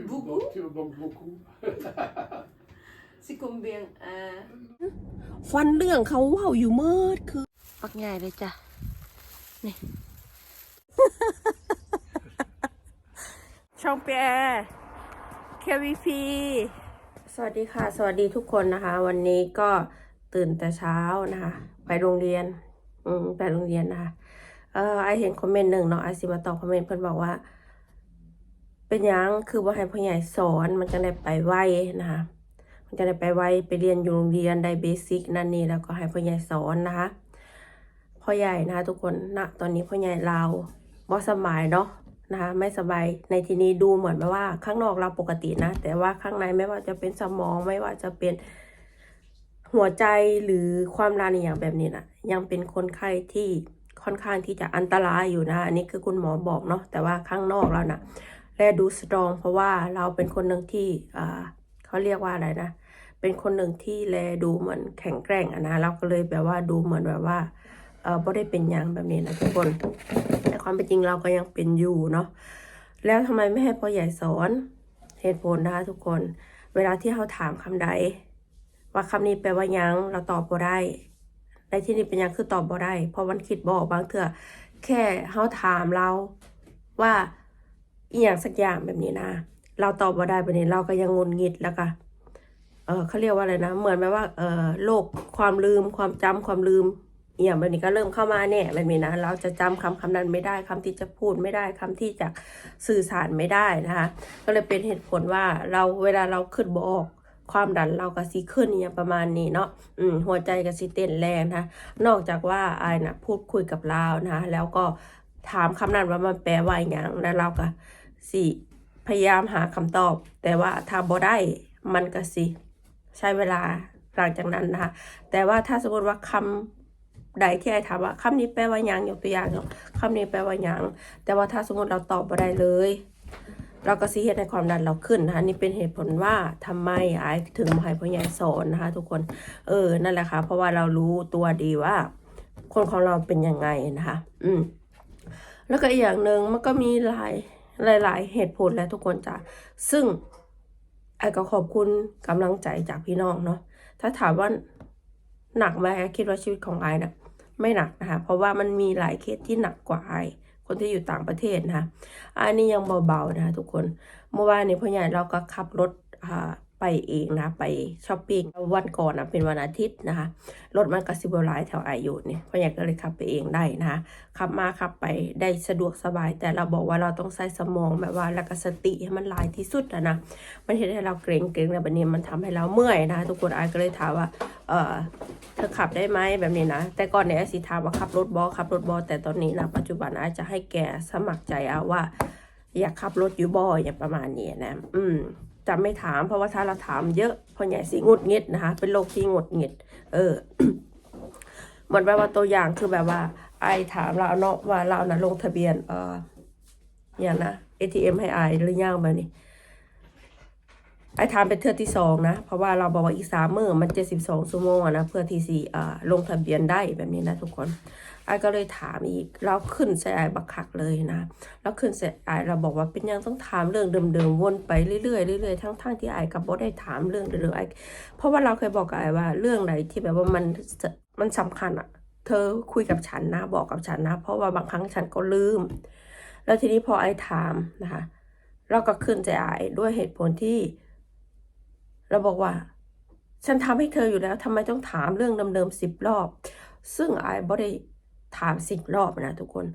Tu me Beaucoup manques- Tu me manques beaucoup. C'est combien euh... ฟันเรื่องเขาเว่าอยู่เมื่อคือปักใหญ่เลยจ้ะ นี่ช่องเปียเควีพีสวัสดีค่ะ สวัสดีทุกคนนะคะ วันนี้ก็ตื่นแต่เช้านะคะ ไปโรงเรียน อืมไปโรงเรียนนะคะ เออไอเห็นคอมเมนต์หนึ่งเนาะไอสิมาตอบคอมเมนต์เพิ่นบอกว่า เป็นยังคือว่าให้พ่อใหญ่สอนมันจะได้ไปไวนะคะ มันจะได้ไปไวไปเรียนอยู่โรงเรียนได้เบสิกนั่นนี่แล้วก็ให้พ่อใหญ่สอนนะคะพ่อใหญ่นะคะทุกคนณตอนนี้พ่อใหญ่เราบ่สบายเนาะนะคะ ไม่สบายในที่นี้ดูเหมือนว่าข้างนอกเราปกตินะ แต่ว่าข้างในไม่ว่าจะเป็นสมองไม่ว่าจะเป็นหัวใจหรือความดันอย่างแบบนี้นะยังเป็นคนไข้ที่ค่อนข้างที่จะอันตรายอยู่นะอันนี้คือคุณหมอบอกเนาะแต่ว่าข้างนอกเรานะ แลดูสตรอง เพราะว่าเราเป็นคนหนึ่งที่เขาเรียกว่าอะไรนะ เป็นคนหนึ่งที่แลดูเหมือนแข็งแกร่งนะเราก็เลยแบบว่าดูเหมือนแบบว่าเออไม่ได้เป็นอย่างแบบนี้นะทุกคน แต่ความเป็นจริงเราก็ยังเป็นอยู่เนาะแล้วทำไมไม่ให้พ่อใหญ่สอนเหตุผลนะคะทุกคน เวลาที่เขาถามคำใด ว่าคำนี้แปลว่ายังเราตอบบ่ได้ในที่นี้เป็นยังคือตอบบ่ได้เพราะมันคิดบออกบางเถื่อแค่เขาถามเราว่า อีหยังสักอย่างแบบนี้นะ เราตอบบ่ได้แบบนี้เราก็ยังงุนงิดแล้วก็เออเขาเรียกว่าอะไรนะ เหมือนแบบว่าเออโรคความลืม ความจำความลืมอหย่างแบบนี้ก็เริ่มเข้ามาเนี่ยแบบนี้นะ เราจะจำคำคำนั้นไม่ได้คำที่จะพูดไม่ได้คำที่จะสื่อสารไม่ได้นะคะ ก็เลยเป็นเหตุผลว่าเราเวลาเราขึ้นบออกความดันเราก็สิขึ้นเนี่ยประมาณนี้เนาะอืมหัวใจก็สิเต้นแรงนะ นอกจากว่าไอ้นะพูดคุยกับเรานะ แล้วก็ถามคำนั้นว่ามันแปลว่าอย่างแล้วเราก็ สิพยายามหาคำตอบ แต่ว่าถ้าบ่ได้มันก็สิ ใช้เวลาหลังจากนั้นนะคะแต่ว่าถ้าสมมติว่าคำใดที่ไอ้ถามว่าคำนี้แปลว่ายังยกตัวอย่างเนาะคำนี้แปลว่ายังแต่ว่าถ้าสมมติเราตอบบ่ได้เลย เราก็สิเฮ็ดให้ความดันเราขึ้นนะคะนี่เป็นเหตุผลว่าทำไมไอ้ถึงมาให้พ่อใหญ่สอนนะคะ ทุกคนเออนั่นแหละค่ะเพราะว่าเรารู้ตัวดีว่า คนของเราเป็นยังไงนะคะ อืมแล้วก็อีกอย่างหนึ่งมันก็มีหลาย หลาย ๆ เหตุผลและทุกคนจ้ะซึ่งไอ้ก็ขอบคุณกำลังใจจากพี่น้องเนาะถ้าถามว่าหนักไหมไอ้คิดว่าชีวิตของไอ้น่ะไม่หนักนะคะเพราะว่ามันมีหลายเคสที่หนักกว่าไอ้คนที่อยู่ต่างประเทศนะคะอันนี้ยังเบาๆนะคะทุกคนเมื่อวานนี้พ่อใหญ่เราก็ขับรถอ่า ไปเองนะไปช้อปปิ้งวันก่อนนะเป็นวันอาทิตย์นะคะรถมันก็สิบหลายแถวอายุเนี่ยพ่อใหญ่ก็เลยขับไปเองได้นะคะขับมาขับไปได้สะดวกสบาย แต่เราบอกว่าเราต้องใช้สมองแบบว่าแล้วก็สติให้มันหลายที่สุดนะนะมันเห็นให้เราเกรงเกรงแล้วแบบนี้มันทำให้เราเมื่อยนะทุกคนอายก็เลยถามว่าเออเธอขับได้ไหมแบบนี้นะ แต่ก่อนเนี่ยไอสิถามว่าขับรถบอขับรถบอแต่ตอนนี้นะปัจจุบันอาจจะให้แกสมัครใจเอาว่า อยากขับรถอยู่บออย่างประมาณนี้นะ อืม จะไม่ถามเพราะว่าถ้าเราถามเยอะพ่อใหญ่สิงุดงิดนะคะ เป็นโรคที่งุดงิด เออเหมือนแบบว่าตัวอย่างคือแบบว่า ไอถามเราเนาะว่าเรานะลงทะเบียน เอออย่างนะ ATM ให้ไอหรือยังแบบนี้ ไอ้ถามเป็นเทือที่สองนะ เพราะว่าเราบอกว่าอีกสามมื้อมันเจ็ดสิบสองชั่วโมงอะนะเพื่อที่สี่อ่าลงทะเบียนได้แบบนี้นะทุกคนไอ้ก็เลยถามอีกเราขึ้นใส่ไอ้บักคักเลยนะแล้วขึ้นใส่ไอ้เราบอกว่าเป็นยังต้องถามเรื่องเดิมๆวนไปเรื่อยๆเรื่อยๆทั้งๆที่ไอ้กับบ่ได้ถามเรื่องเดิมๆไอ้เพราะว่าเราเคยบอกกับไอ้ว่าเรื่องไหนที่แบบว่ามันมันสำคัญอะเธอคุยกับฉันนะบอกกับฉันนะ เพราะว่าบางครั้งฉันก็ลืม แล้วทีนี้พอไอ้ถามนะคะเราก็ขึ้นใจไอ้ด้วยเหตุผลที่ เราบอกว่า ฉันทำให้เธออยู่แล้วทำไมต้องถามเรื่องเดิมๆสิบรอบ ซึ่งไอ้บ่ได้ถามสิบรอบนะทุกคน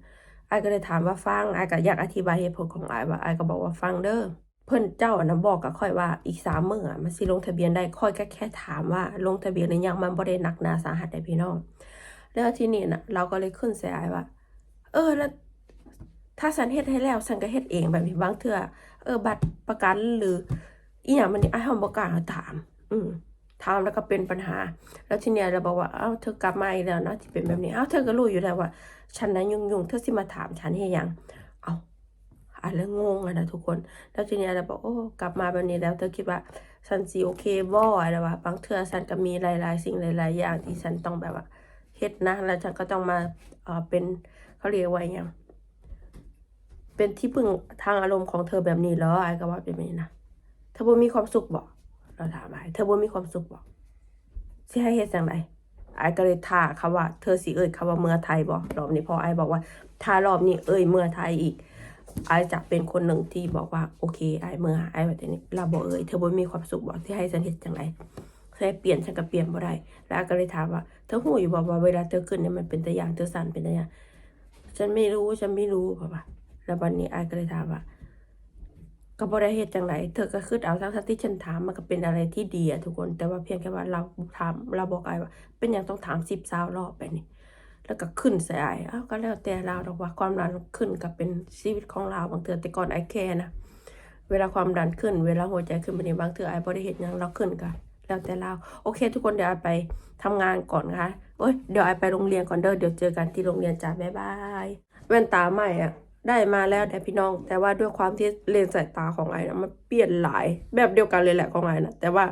ไอ้ก็เลยถามว่าฟังไอ้ก็อยากอธิบายเหตุผลของไอ้ว่าไอ้ก็บอกว่าฟังเด้อเพิ่อนเจ้าอะนะบอกกับค่อยว่าอีกสามมื้ออะมันสิลงทะเบียนได้ค่อยก็แค่ถามว่าลงทะเบียนหรือยังมันบ่ได้หนักหนาสาหัสได้พี่น้อง แล้วทีนี้นะเราก็เลยขึ้นใส่ไอ้ว่า เออแล้วถ้าฉันเฮ็ดให้แล้วฉันก็เฮ็ดเองแบบนี้บางเทื่อเออบัตรประกันหรือ อีหยังมันนี่ไอ้เฮาบ่กล้าถาม อืมถามแล้วก็เป็นปัญหา แล้วทีเนี้ยเราบอกว่าเอ้าเธอกลับมาอีกแล้วนะที่เป็นแบบนี้เอ้าเธอก็รู้อยู่แล้วว่า ฉันนะยุ่งๆเธอสิมาถามฉันให้หยังเอ้าอะแล้วงงอะนะทุกคน แล้วทีเนี้ยเราบอกโอ้กลับมาแบบนี้แล้วเธอคิดว่าฉันสิโอเคบ่อะไรวะบางเทื่อฉันก็มีหลาย ๆ สิ่งหลาย ๆ อย่างที่ฉันต้องแบบว่าเฮ็ดนะแล้วฉันก็ต้องมาเอ่อเป็นเขาเรียกว่าหยังเป็นที่พึ่งทางอารมณ์ของเธอแบบนี้เหรอไอ้ก็ว่าเป็นแบบนี้นะ เธอบ่มีความสุขบ่เราถามไอ้เธอบ่มีความสุขบ่สิให้เฮ็ดจังไดไอ้ก็เลยท่าเขาว่า เธอสิเอ่ยคำว่าเมื่อไทยบ่รอบนี้พอไอ้บอกว่าถ้ารอบนี้เอ่ยเมื่อไทยอีกไอจะเป็นคนหนึ่งที่บอกว่าโอเคไอเมื่อไอแบบนี้เราบอกเอ่ยเธอบ่มีความสุขบอกที่ให้ฉันเฮ็ดจังไรให้เปลี่ยนฉันก็เปลี่ยนบ่ได้แล้วก็เลยถามว่าเธอหูอยู่บอกว่าเวลาเธอขึ้นเนี่ยมันเป็นตัวอย่างเธอสั่นเป็นตัวอย่างฉันไม่รู้ฉันไม่รู้ป่ะป่ะแล้ววันนี้ไอก็เลยถามว่า ก็บ่ได้เฮ็ดจังไรเธอก็คิดเอาทั้งที่ฉันถามมันก็เป็นอะไรที่ดีอะทุกคน แต่ว่าเพียงแค่ว่าเราถามเราบอกไอว่า เป็นอย่างต้องถามสิบสาวรอบไปนี่แล้วก็ขึ้นใส่ไอ้อ้าวก็แล้วแต่เราดอกว่าความดันขึ้นกับเป็นชีวิตของเราบางเทือแต่ก่อนไอ้แค่นะเวลาความดันขึ้น เวลาหัวใจขึ้นไปนี่บางเทือไอ้บริเหตุยังเราขึ้นกันแล้วแต่เราโอเค ทุกคนเดี๋ยวไอ้ไปทำงานก่อนนะคะโอ้ยเดี๋ยวไอ้ไปโรงเรียนก่อนเด้อเดี๋ยวเจอกันที่โรงเรียนจ้าบ๊ายบายแว่นตาใหม่อะ ได้มาแล้วแต่พี่น้อง แต่ว่าด้วยความที่เลนสายตาของไอ้นะมันเปลี่ยนหลายแบบเดียวกันเลยแหละของไอ้นะแต่ว่า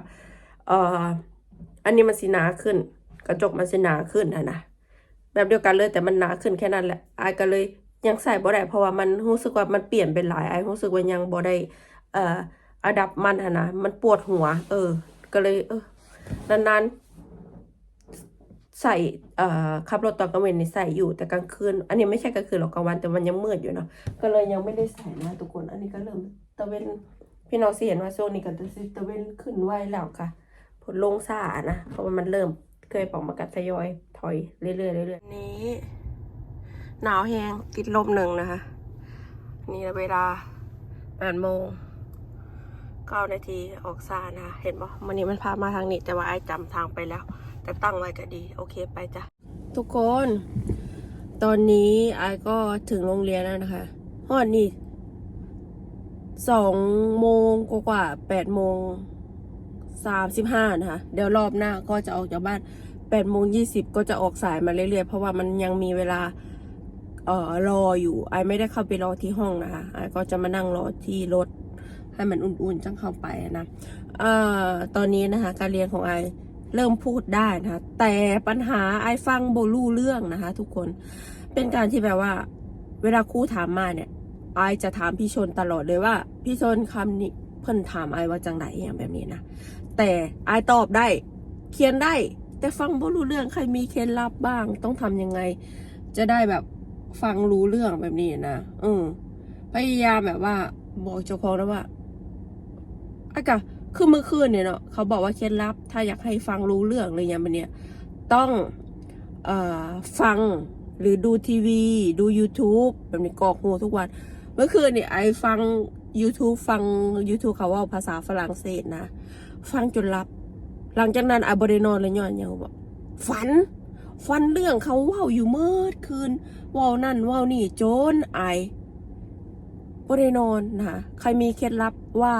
เอ่ออันนี้มันสีหนาขึ้น กระจกมันสีหนาขึ้นอะนะแบบเดียวกันเลยแต่มันหนาขึ้นแค่นั้นแหละไอายก็เลยยังใส่บ่ได้เพราะว่ามันรู้สึกว่ามันเปลี่ยนเป็นหลายไอายรู้สึกว่ายังบ่ได้เอ่ออัดับมันหนนะมันปวดหัว เออ ก็เลยเออนานๆ ใส่เอ่อขับรถตอนกลางวันนี่ใส่อยู่แต่กลางคืน อันนี้ไม่ใช่กลางคืนหรอกกลางวันแต่มันยังมืดอยู่เนาะก็เลยยังไม่ได้ใส่นะทุกคน อันนี้ก็เริ่มตะเวนพี่น้องสิเห็นว่าช่วงนี้ก็จะตะเวนขึ้นไวแล้วค่ะผลลงซ่านะเพราะว่ามันเริ่มเคยบอกมากัดทยอยถอยเรื่อยๆเรื่อยๆนี้ หนาวแหงติดลมหนึ่งนะคะ นี่เวลาแปดโมงเก้านาทีออกซานะเห็นปะวันนี้มันพามาทางนี้แต่ว่าไอ้จำทางไปแล้ว แต่ตั้งไว้ก็ดี โอเคไปจ้ะ ทุกคน ตอนนี้ไอ้ก็ถึงโรงเรียนแล้วนะคะฮอดนี่สองโมงกว่าแปดโมงสามสิบห้านะคะ เดี๋ยวรอบหน้าก็จะออกจากบ้านแปดโมงยี่สิบก็จะออกสายมาเรื่อยๆ เพราะว่ามันยังมีเวลาเอ่อรออยู่ ไอไม่ได้เข้าไปรอที่ห้องนะคะไอก็จะมานั่งรอที่รถให้มันอุ่นๆจังเข้าไปนะเอ่อตอนนี้นะคะ การเรียนของไอ เริ่มพูดได้นะคะแต่ปัญหาไอ้ฟังโบรู้เรื่องนะคะ ทุกคนเป็นการที่แบบว่า เวลาครูถามมาเนี่ยไอจะถามพี่ชนตลอดเลยว่า พี่ชนคำนี้เพิ่นถามไอว่าจังไหนอย่างแบบนี้นะแต่ไอตอบได้ เขียนได้ แต่ฟังบ่รู้เรื่องใครมีเคล็ดลับบ้าง ต้องทำยังไง จะได้แบบฟังรู้เรื่องแบบนี้นะอืมพยายามแบบว่า บอกเจ้าของแล้วว่าอากะ คือเมื่อคืนเนี่ยเนาะเขาบอกว่าเคล็ดลับ ถ้าอยากให้ฟังรู้เรื่องเลยอย่างมันเนี่ยต้องอฟังหรือดูทีวี ดู YouTube แบบนี้กอกหูทุกวัน เมื่อคืนเนี่ยไอฟัง YouTube ฟัง YouTube เขาเว่าภาษาฝรั่งเศสนะ ฟังจนหลับ หลังจากนั้นไอบริโนอนเลยย้อนยังบอกฝัน ฝันเรื่องเขาว่าอยู่เมื่อคืนว่านั่นว่านี่โจนไอบริโนอนนะใครมีเคล็ดลับว่า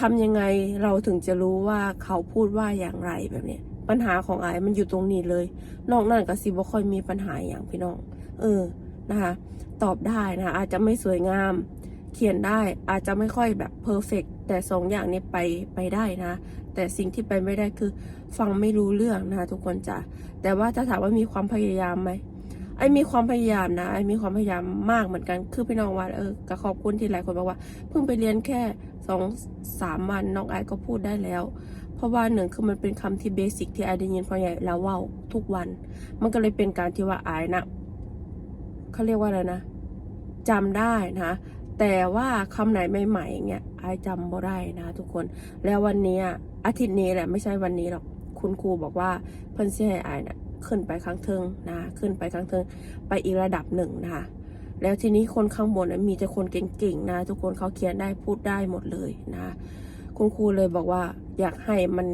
ทำยังไงเราถึงจะรู้ว่าเขาพูดว่าอย่างไรแบบเนี้ยปัญหาของไอมันอยู่ตรงนี้เลย นอกนั้นก็สิบ่ค่อยมีปัญหาอย่างพี่น้อง เออนะคะ ตอบได้นะคะอาจจะไม่สวยงาม เขียนได้อาจจะไม่ค่อยแบบเพอร์เฟกแต่สองอย่างนี้ไปไปได้นะ แต่สิ่งที่ไปไม่ได้คือ ฟังไม่รู้เรื่องนะคะทุกคนจ้ะแต่ว่าถ้าถามว่ามีความพยายามไหม ไอ้มีความพยายามนะไอ้มีความพยายามมากเหมือนกันคือพี่น้องว่าเออก็ขอบคุณที่หลายคนบอกว่า เพิ่งไปเรียนแค่สองสามวันน้องไอ้ก็พูดได้แล้ว เพราะว่าหนึ่งคือมันเป็นคำที่เบสิกที่ไอ้ได้ยินพ่อใหญ่แล้วว่าทุกวัน มันก็เลยเป็นการที่ว่าไอ้นะเขาเรียกว่าอะไรนะจำได้นะแต่ว่าคำไหนใหม่ๆอย่างเงี้ยไอจำบ่ได้นะทุกคน แล้ววันนี้อะอาทิตย์นี้แหละไม่ใช่วันนี้หรอกคุณครูบอกว่าเพิ่นสิให้ไอายนะ ขึ้นไปข้างเทิงนะขึ้นไปข้างเทิงไปอีกระดับหนึ่งนะคะแล้วทีนี้คนข้างบนมีแต่คนเก่งๆนะทุกคนเขาเขียนได้พูดได้หมดเลยนะคุณครูเลยบอกว่าอยากให้มัน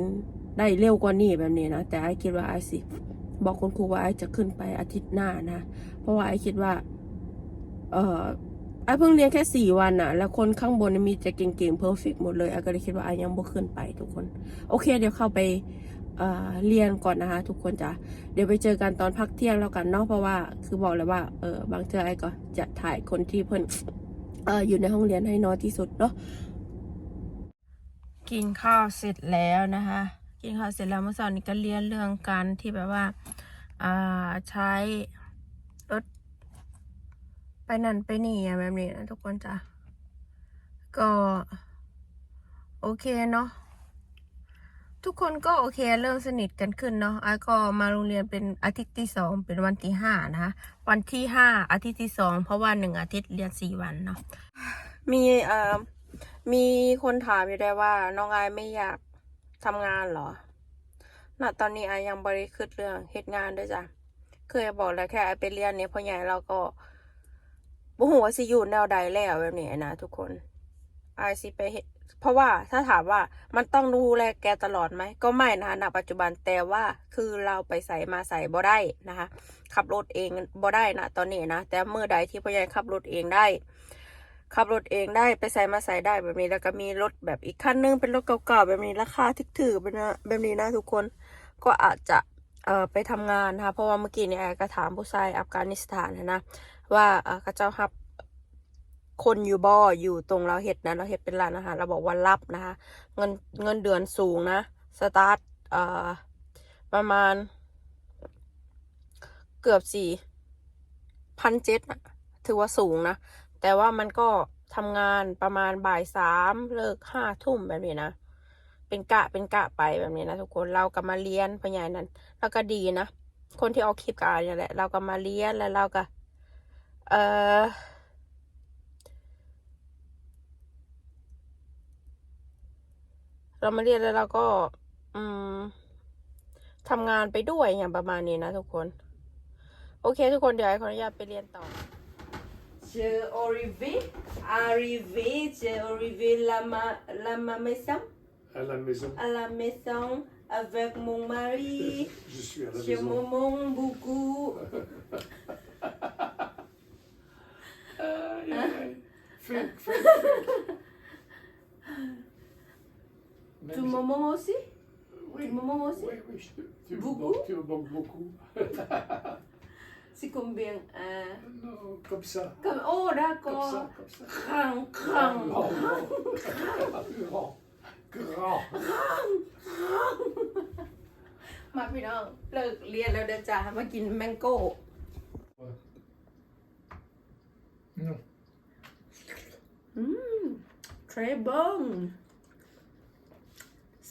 ได้เร็วกว่านี้แบบนี้นะแต่ไอคิดว่าไอสิบอกคุณครูว่าไอจะขึ้นไปอาทิตย์หน้านะ เพราะว่าไอคิดว่า เออไอเพิ่งเรียนแค่สี่วันอะแล้วคนข้างบนมีแต่เก่งๆเพอร์เฟกหมดเลยไอก็เลยคิดว่าไอยังบ่ขึ้นไปทุกคน โอเค เดี๋ยวเข้าไป เเรียนก่อนนะคะ ทุกคนจ้ะเดี๋ยวไปเจอกันตอนพักเที่ยงแล้วกันเนาะเพราะว่าคือบอกเลยว่าเออบางเทื่อไอ้ก็จะถ่ายคนที่เพิ่นเอออยู่ในห้องเรียนให้น้อยที่สุดเนาะกินข้าวเสร็จแล้วนะคะ กินข้าวเสร็จแล้วเมื่อสอนนี้ก็เรียนเรื่องการที่แบบว่าอ่าใช้รถไปนั่นไปนี่แบบนี้นะทุกคนจ้ะก็ โอเคเนาะ ทุกคนก็โอเคเริ่มสนิทกันขึ้นเนาะไอ้ก็มาโรงเรียนเป็นอาทิตย์ที่สองเป็นวันที่ห้านะคะวันที่ห้าอาทิตย์ที่สองเพราะว่าหนึ่งอาทิตย์เรียนสี่วันเนาะมีเอ่อมีคนถามอยู่ได้ว่า น้องไอายไม่อยากทำงานเหรอณตอนนี้ไอายยังบริคิดเรื่องเหตุงานด้วยจ้ะเคยบอกแล้วแค่ไอายไปเรียนเนี่ยพ่อใหญ่เราก็บ่หัวสิอยู่แนวใดแล้วแบบนี้นะทุกคนไอายสิไปเฮ็ด เพราะว่าถ้าถามว่ามันต้องดูแลแกตลอดไหม ก็ไม่นะคะณปัจจุบันแต่ว่าคือเราไปใส่มาใส่บ่ได้นะคะ ขับรถเองบ่ได้นะตอนนี้นะ แต่เมื่อใดที่พ่อใหญ่ขับรถเองได้ ขับรถเองได้ไปใส่มาใส่ได้แบบนี้แล้วก็มีรถแบบอีกคันนึงเป็นรถเก่าๆแบบนี้ราคาทึกถือแบบนะแบบนี้นะทุกคนก็อาจจะเอ่อไปทำงานนะคะเพราะว่าเมื่อกี้เนี่ยก็ถามผู้ชายอัฟกานิสถานนะว่าเออเขาเจ้ารับ คนอยู่บ่ออยู่ตรงเราเห็ดนะเราเห็ดเป็นร้านอาหารเราบอกว่ารับนะคะ เงินเงินเดือนสูงนะ สตาร์ทเอ่อประมาณ เกือบสี่พันเจ็ดนะถือว่าสูงนะ แต่ว่ามันก็ทำงานประมาณบ่ายสามเลิกห้าทุ่มแบบนี้นะ เป็นกะเป็นกะไปแบบนี้นะทุกคนเราก็มาเรียนพยายนั้น แล้วก็ดีนะ คนที่เอาคลิปกับอาเนี่ยแหละ เราก็มาเรียนแล้วเราก็ เอ่อ เรามาเรียนแล้วเราก็ อืมทำงานไปด้วยอย่างประมาณนี้นะทุกคน โอเค ทุกคนเดี๋ยวไอ้ขออนุญาตไปเรียนต่อ Je arrivé, arrivé, je arrivé la ma, la ma maison, À la maison. à la maison avec mon mari. Je suis à la Je maison. me manque beaucoup. Aïe, aïe, aïe. Fais, fais, fais. Même Tu me si- manques aussi Oui, Tu me manques aussi oui, oui, je te- tu, me Beaucoup manques, tu me manques beaucoup. C'est combien euh, Non, comme ça. comme, Oh, Comme ça, d'accord. comme ça. Grand, Grand, grand. grand, grand. มาพี่น้องเลิกเรียนแล้วเดินจ่ามากินแมงโก้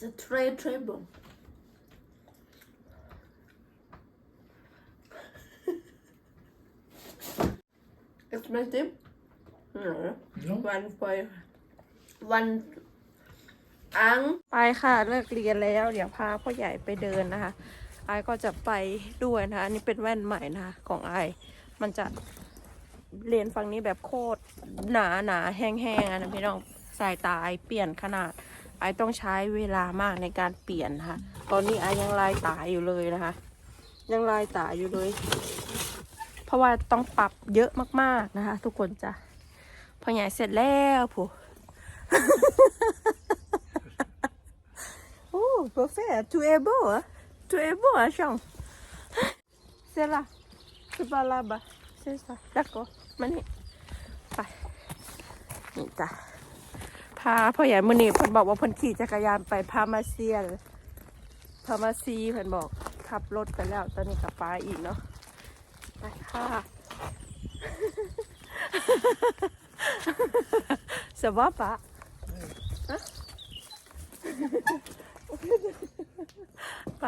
Non. อืม très bon c'est très très bon expensive no Non. one for one อัง ไปค่ะเลิกเรียนแล้ว เดี๋ยวพาพ่อใหญ่ไปเดินนะคะไอายก็จะไปด้วยนะคะอันนี้เป็นแว่นใหม่นะคะของไอายมันจะเลนส์ฝั่งนี้แบบโคตรหนาหนาแห้งๆอะนะพี่น้องสายตาไอายเปลี่ยนขนาด ไอต้องใช้เวลามากในการเปลี่ยนนะคะตอนนี้ไอยังลายตาอยู่เลยนะคะ ยังลายตาอยู่เลย เพราะว่าต้องปรับเยอะมากๆนะคะ ทุกคนจ้ะพอใหญ่เสร็จแล้วผู้ Oh, parfait. Tu es beau, hein? Tu es beau, hein, Jean? C'est là. C'est pas là-bas. C'est ça. D'accord. มานี่ไปนี่จ้ะาพ่อใหญ่มือนี่เพิ่นบอกว่าเพิ่นขี่จักรยานไปพามาเซียนพามาซีเพิ่นบอกขับรถไปแล้ว ตอนนี้กลับไปอีกเนาะไปค่ะ Ça va pas? ไป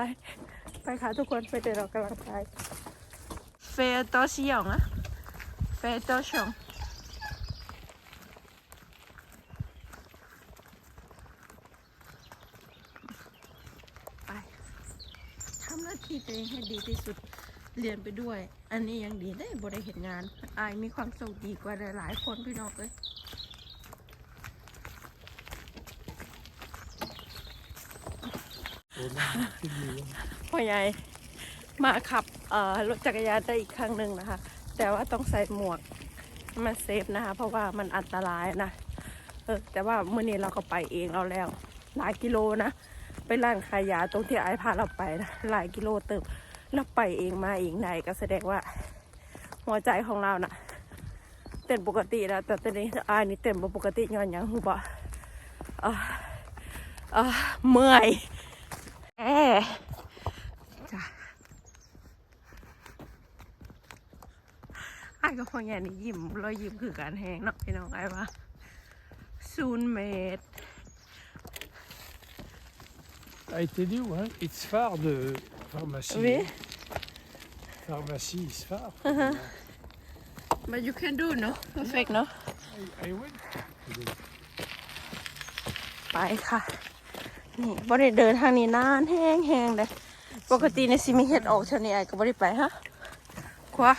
ไปค่ะทุกคนไปเดินออกกำลังกายเฟโตชิยองอะเฟโตชองไป ทำหน้าที่ตัวเองให้ดีที่สุดเรียนไปด้วย อันนี้ยังดีได้บริเหตุงานอายมีความสุขดีกว่าหลายๆคนพี่น้องเลยพ่อใหญ่มาขับเอ่อรถจักรยานได้อีกครั้งหนึ่งนะคะ แต่ว่าต้องใส่หมวกมาเซฟนะคะ เพราะว่ามันอันตรายนะ เออแต่ว่าเมื่อนี้เราก็ไปเองเอาแล้ว หลายกิโลนะ ไปร้านขายยาตรงที่ไอพาเราไปนะหลายกิโลเติมเราไปเองมาเองไหนก็แสดงว่า หัวใจของเรานะ่ะเต้นปกติแล้วแต่ตอนนี้อานี่เต้นบ่ปกติย้อนยังหูบ่เอ่อเออเมื่อยแอจ้ะไอ้กับพ่อใหญ่นี่ยิ้มรอยยิ้มคือการแหงเนาะพี่น้องไอ้วะซูนเมด A été dit, ouais. It's far de pharmacie. Oui. Pharmacie, is far. but you can do เนาะ perfect เนาะ I, I went. ไปค่ะ นี่บ่ได้เดินทางนี้นานแห้งแห้งเลยปกติในสิมีเห็ดออกเท่านี้ไอ้ก็บ่ได้ไปฮะขวา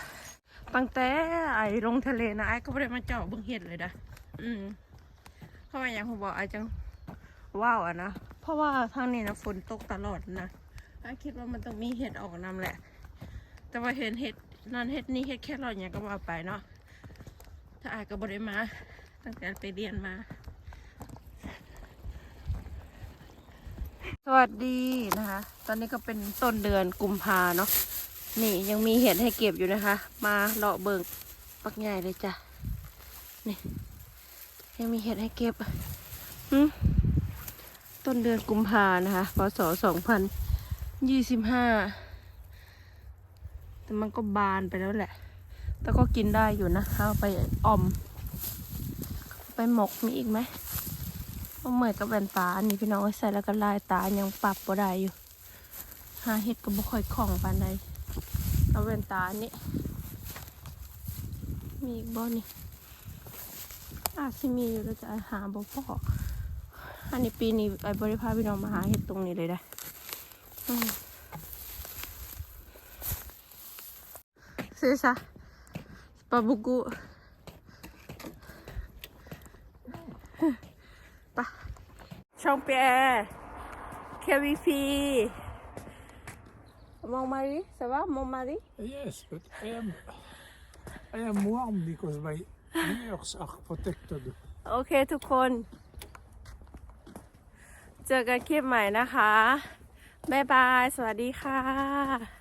ตั้งแต่ไอ้ลงทะเลนะไอ้ก็บ่ได้มาเจาะเบิ่งเห็ดเลยนะอืมเพราะว่าอย่างผมบอกไอ้จัง ว้าวอะนะ เพราะว่าทางนี้นะฝนตกตลอดนะอ้คิดว่ามันต้องมีเห็ดออกนำแหละ แต่ว่าเห็นเห็ดนั่นเห็ดนี่เห็ดแค่รอดอย่างก็ว่าไปเนาะ ถ้าไอ้ก็บ่ได้มา ตั้งแต่ไปเรียนมา สวัสดีนะคะ ตอนนี้ก็เป็นต้นเดือนกุมภาเนาะ นี่ยังมีเห็ดให้เก็บอยู่นะคะ มาเลาะเบิงปักใหญ่เลยจ้ะ นี่ยังมีเห็ดให้เก็บหืม ต้นเดือนกุมภานะคะพศสองพันยี่สิบห้าแต่มันก็บานไปแล้วแหละ แต่ก็กินได้อยู่นะเอาไปอม ไปหมกมีอีกไหมก็เหมือนกับแว่นตาอันนี้พี่น้องใส่แล้วก็ลายตายังปรับบ่ได้อยู่ หาเห็ดก็บ่ค่อยคล่องปานใดเอาแว่นตาอันนี้ มีอีกบ่นี่อาจสิมีอยู่แล้วจะหาบ่พอ อันนี้ปีนี้ไอ้บริพาพี่น้องมาหาเห็ดตรงนี้เลยได้ออืมเสียซะปาบุกุ Chong Pierre, KVP. Mon mari, ça va, mon mari? Yes, but I am, I am warm because my ears are protected. โอเคทุกคน เจอกันคลิปใหม่นะคะ บ๊ายบาย สวัสดีค่ะ